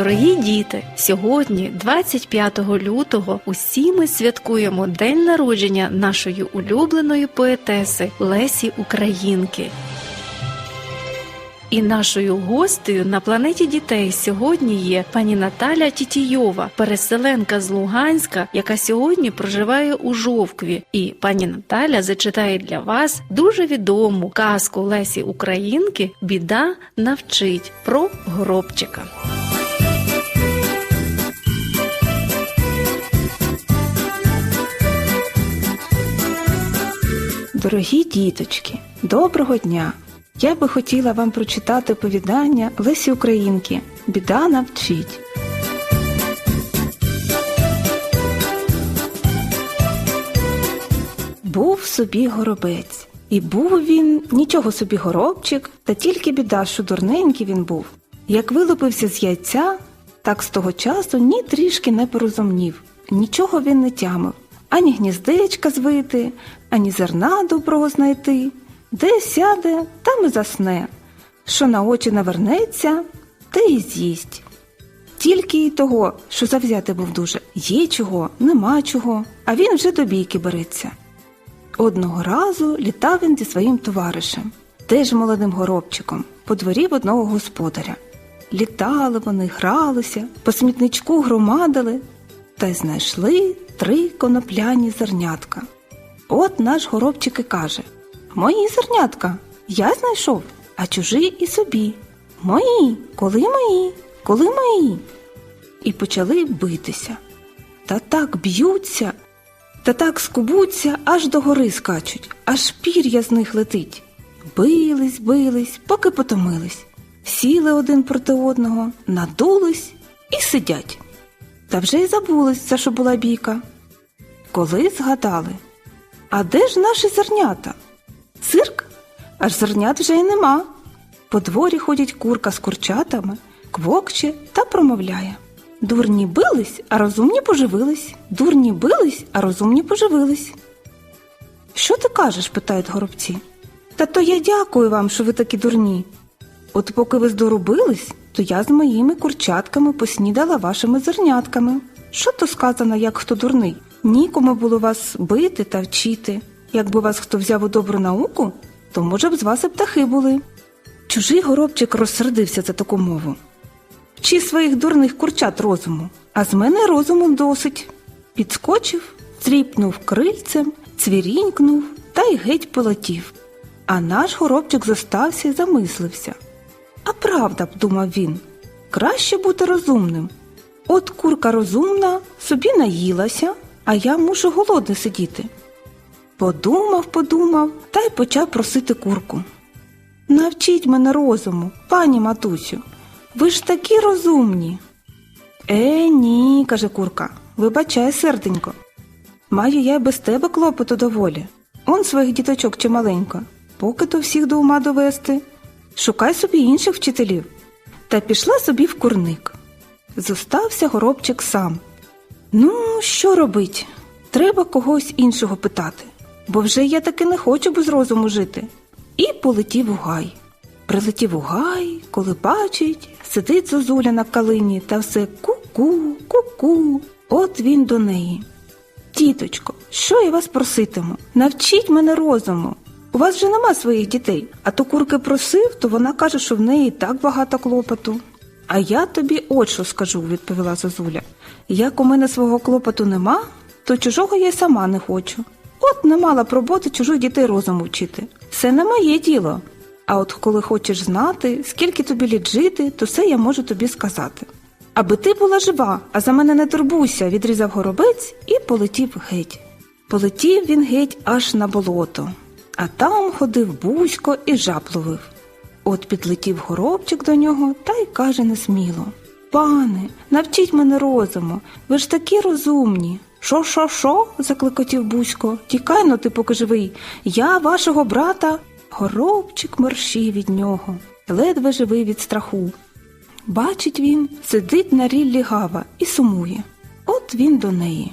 Дорогі діти, сьогодні, 25 лютого, усі ми святкуємо день народження нашої улюбленої поетеси Лесі Українки. І нашою гостею на планеті дітей сьогодні є пані Наталя Тітійова, переселенка з Луганська, яка сьогодні проживає у Жовкві. І пані Наталя зачитає для вас дуже відому казку Лесі Українки Біда навчить про горобчика. Дорогі діточки, доброго дня! Я би хотіла вам прочитати оповідання Лесі Українки Біда навчить. Був собі горобець, і був він нічого собі горобчик, та тільки біда, що дурненький він був. Як вилупився з яйця, так з того часу ні трішки не порозумнів, нічого він не тямив, ані гніздечка звити, ані зерна доброго знайти. Де сяде, там і засне, що на очі навернеться, те й з'їсть. Тільки й того, що завзяти був дуже, є чого, нема чого, а він вже до бійки береться. Одного разу літав він зі своїм товаришем, теж молодим горобчиком, по дворі в одного господаря. Літали вони, гралися, по смітничку громадили та й знайшли три конопляні зернятка. От наш горобчик і каже Мої зернятка, я знайшов, а чужі і собі. Мої, коли мої, коли мої. І почали битися. Та так б'ються, та так скубуться, аж до гори скачуть, аж пір'я з них летить. Бились, бились, поки потомились. Сіли один проти одного, надулись і сидять. Та вже й забулись, за що була бійка. Коли згадали, а де ж наші зернята? Цирк? Аж зернят вже й нема. По дворі ходять курка з курчатами, квокче та промовляє. Дурні бились, а розумні поживились. Дурні бились, а розумні поживились. Що ти кажеш? питають горобці. Та то я дякую вам, що ви такі дурні. От поки ви здоробились, то я з моїми курчатками поснідала вашими зернятками. Що то сказано, як хто дурний? Нікому було вас бити та вчити. Якби вас хто взяв у добру науку, то, може б, з вас і птахи були. Чужий горобчик розсердився за таку мову. Вчи своїх дурних курчат розуму, а з мене розуму досить. Підскочив, тріпнув крильцем, цвірінькнув та й геть полетів. А наш горобчик зостався і замислився. А правда б, думав він, краще бути розумним. От курка розумна собі наїлася, а я мушу голодний сидіти. Подумав, подумав та й почав просити курку. Навчіть мене розуму, пані матусю, ви ж такі розумні. Е, ні, каже курка, вибачай, серденько. Маю я й без тебе клопоту доволі. Он своїх діточок чималенько, поки то всіх до ума довести. Шукай собі інших вчителів. Та пішла собі в курник. Зостався горобчик сам. Ну, що робить? Треба когось іншого питати, бо вже я таки не хочу без розуму жити. І полетів у гай. Прилетів у гай, коли бачить, сидить зозуля на калині та все ку-ку, ку-ку. От він до неї. Тіточко, що я вас проситиму? Навчіть мене розуму. У вас же нема своїх дітей, а то курки просив, то вона каже, що в неї так багато клопоту. А я тобі от що скажу, відповіла Зозуля. Як у мене свого клопоту нема, то чужого я й сама не хочу. От не мала б роботи чужих дітей розуму вчити. Це не моє діло. А от коли хочеш знати, скільки тобі літ жити, то все я можу тобі сказати. Аби ти була жива, а за мене не турбуйся, відрізав горобець і полетів геть. Полетів він геть аж на болото, а там ходив бузько і жаб ловив. От підлетів горобчик до нього та й каже несміло Пане, навчіть мене розуму, ви ж такі розумні. Шо, шо, шо? закликотів Бузько. Тікай но ти поки живий. Я вашого брата. Горобчик мерщив від нього, ледве живий від страху. Бачить він, сидить на ріллі гава і сумує. От він до неї.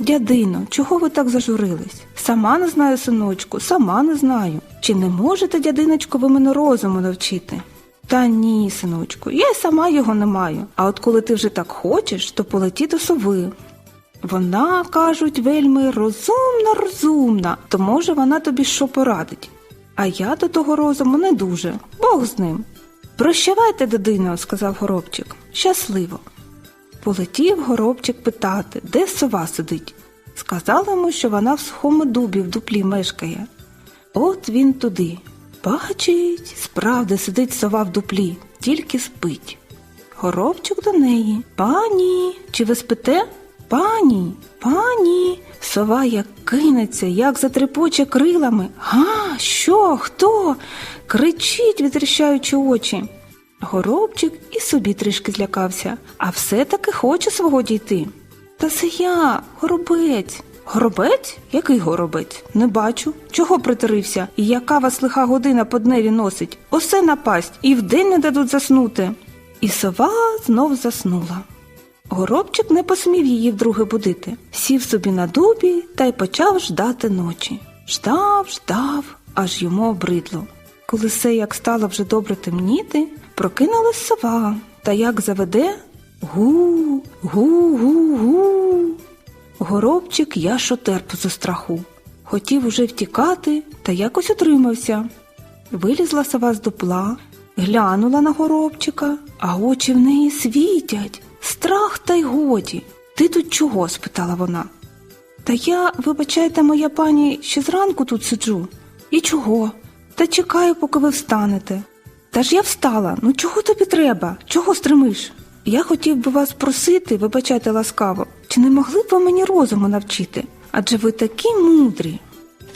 Дядино, чого ви так зажурились? Сама не знаю, синочку, сама не знаю. Чи не можете, дядиночко, ви мене розуму навчити? Та ні, синочку, я й сама його не маю. А от коли ти вже так хочеш, то полеті до сови. Вона, кажуть, вельми розумна, розумна, то може вона тобі що порадить. А я до того розуму не дуже, Бог з ним. Прощавайте, дитино, сказав горобчик. Щасливо. Полетів горобчик питати, де сова сидить. Сказали йому, що вона в сухому дубі в дуплі мешкає. От він туди. Бачить, справді сидить сова в дуплі, тільки спить. Горобчик до неї. Пані, чи ви спите? Пані, пані. Сова як кинеться, як затрепоче крилами. Га, що, хто? Кричить, відрищаючи очі. Горобчик і собі трішки злякався, а все-таки хоче свого дійти. Та це я, горобець. Горобець? Який горобець? Не бачу. Чого притарився? І яка вас лиха година по дневі носить? Осе напасть, і вдень не дадуть заснути. І сова знов заснула. Горобчик не посмів її вдруге будити, сів собі на дубі та й почав ждати ночі. Ждав, ждав, аж йому обридло. Коли все як стало вже добре темніти, прокинулась сова, та як заведе гу, гу, гу, гу. Горобчик я шотерпу зо страху. Хотів уже втікати, та якось утримався. Вилізла сова з дупла, глянула на горобчика, а очі в неї світять. Страх та й годі. Ти тут чого? спитала вона. Та я, вибачайте, моя пані, ще зранку тут сиджу. І чого? Та чекаю, поки ви встанете. Та ж я встала. Ну чого тобі треба? Чого стримиш? Я хотів би вас просити, вибачайте ласкаво, чи не могли б ви мені розуму навчити? Адже ви такі мудрі.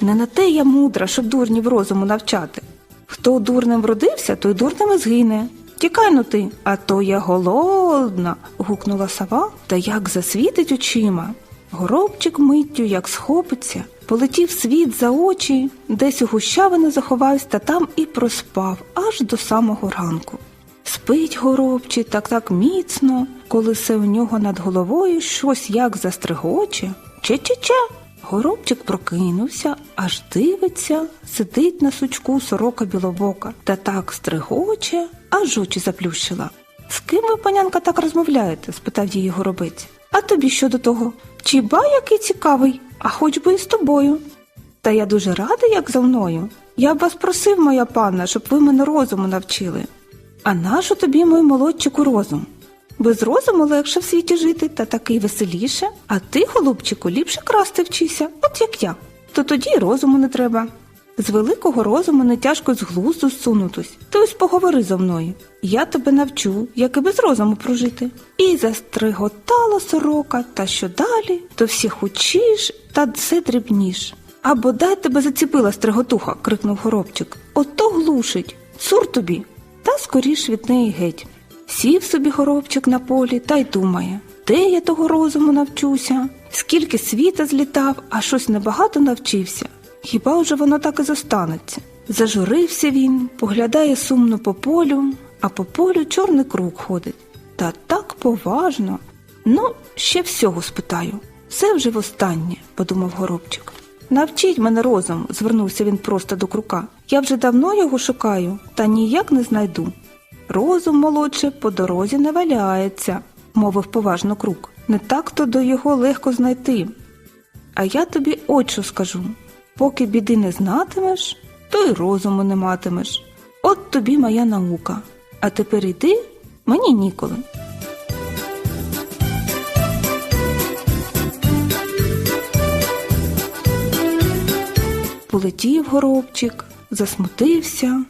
Не на те я мудра, щоб дурнів розуму навчати. Хто дурним вродився, той дурним і згине. Тікай ну ти, а то я голодна. гукнула сова, та як засвітить очима. Горобчик миттю, як схопиться, полетів світ за очі, десь у гущавини заховався та там і проспав аж до самого ранку. Спить горобчик так так міцно, коли все у нього над головою щось як застригоче. Че-че-че. Горобчик прокинувся, аж дивиться, сидить на сучку сорока білобока та так стригоче, аж очі заплющила. З ким ви, панянка, так розмовляєте? спитав її горобець. А тобі що до того? Чи ба який цікавий, а хоч би і з тобою. Та я дуже рада, як за мною. Я б вас просив, моя панна, щоб ви мене розуму навчили. А нащо тобі, мой молодчику, розум? Без розуму легше в світі жити, та такий веселіше, а ти, голубчику, ліпше красти вчися, от як я. То тоді й розуму не треба. З великого розуму не тяжко з глузду зсунутись. Ти ось поговори зо мною. Я тебе навчу, як і без розуму прожити. І застриготала сорока, та що далі, то всі хучіш та все дрібніш. А бодай тебе заціпила стриготуха, крикнув горобчик. Ото глушить. Цур тобі. Та скоріш від неї геть. Сів собі горобчик на полі та й думає, де я того розуму навчуся, скільки світа злітав, а щось небагато навчився. Хіба вже воно так і зостанеться? Зажурився він, поглядає сумно по полю, а по полю чорний круг ходить. Та так поважно. Ну, ще всього спитаю. Це вже востаннє, подумав горобчик. Навчіть мене розум, звернувся він просто до крука. Я вже давно його шукаю, та ніяк не знайду. Розум молодше по дорозі не валяється, мовив поважно крук. Не так то до його легко знайти. А я тобі от що скажу поки біди не знатимеш, то й розуму не матимеш. От тобі моя наука. А тепер іди, мені ніколи. Полетів горобчик, засмутився.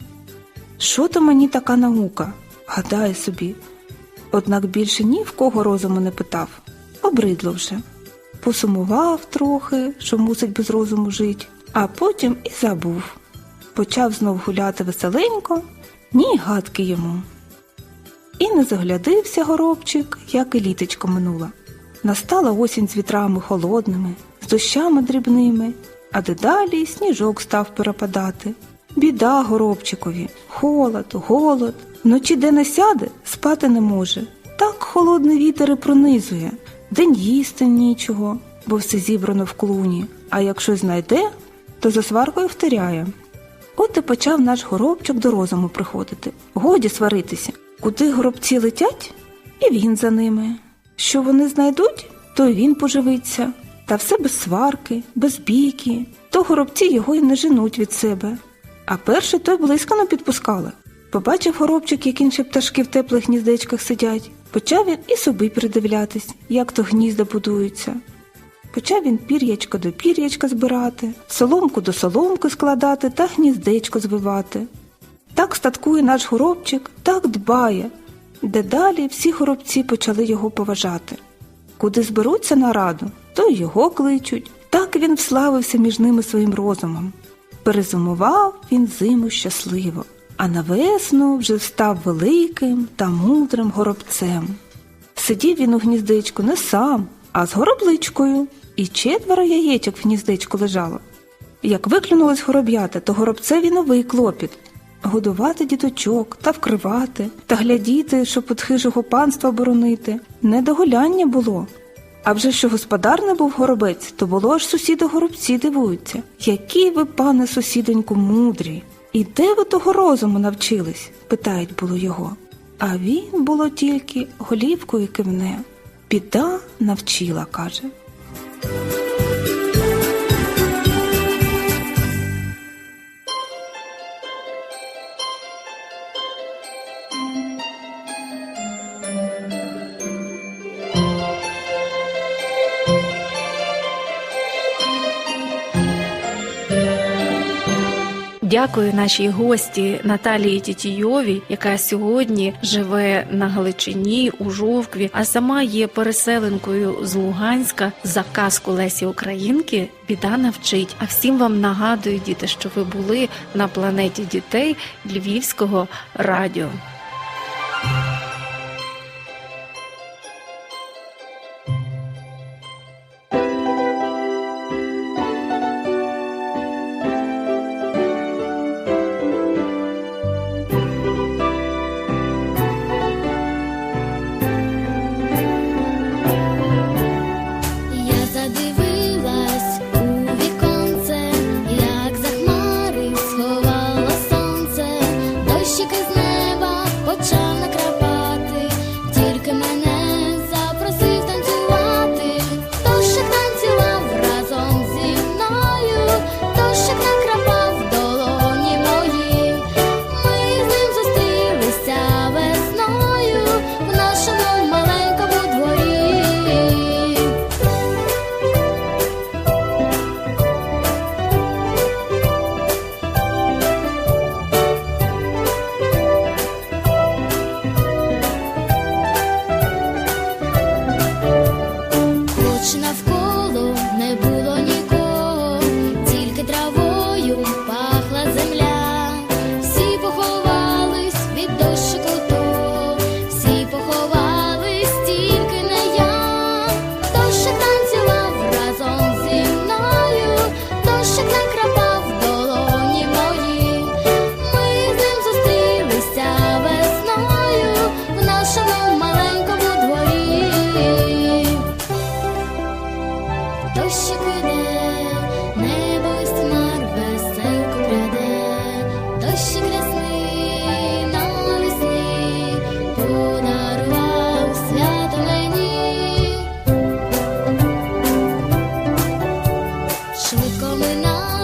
Що то мені така наука? Гадає собі. Однак більше ні в кого розуму не питав. Обридло вже. Посумував трохи, що мусить без розуму жить, а потім і забув. Почав знов гуляти веселенько, ні гадки йому. І не заглядився горобчик, як і літочко минула. Настала осінь з вітрами холодними, з дощами дрібними, а дедалі сніжок став перепадати. Біда горобчикові, холод, голод. Вночі де не сяде, спати не може. Так холодний вітер і пронизує. День їсти нічого, бо все зібрано в клуні, а якщо знайде, то за сваркою втиряє. От і почав наш горобчик до розуму приходити. Годі сваритися. Куди горобці летять? І він за ними. Що вони знайдуть, то й він поживиться. Та все без сварки, без бійки. То горобці його й не женуть від себе. А перший той близько не підпускали. Побачив горобчик, як інші пташки в теплих гніздечках сидять. Почав він і собі придивлятись, як то гнізда будуються. Почав він пір'ячко до пір'ячка збирати, соломку до соломки складати та гніздечко звивати. Так статкує наш горобчик, так дбає. Дедалі всі горобці почали його поважати. Куди зберуться на раду, то його кличуть. Так він вславився між ними своїм розумом. Перезимував він зиму щасливо, а на весну вже став великим та мудрим горобцем. Сидів він у гніздечку не сам, а з горобличкою, і четверо яєчок в гніздечку лежало. Як виклюнулось гороб'ята, то горобцеві новий клопіт годувати діточок та вкривати, та глядіти, щоб від хижого панства боронити. Не до гуляння було. А вже що господар не був горобець, то було аж сусіди горобці дивуються. Які ви, пане сусідоньку, мудрі! І де ви того розуму навчились? питають було його. А він було тільки голівкою кивне. Біда навчила, каже. Дякую нашій гості Наталії Тітійовій, яка сьогодні живе на Галичині у Жовкві, а сама є переселенкою з Луганська за казку Лесі Українки. Біда навчить. А всім вам нагадую, діти, що ви були на планеті дітей Львівського радіо. 为那。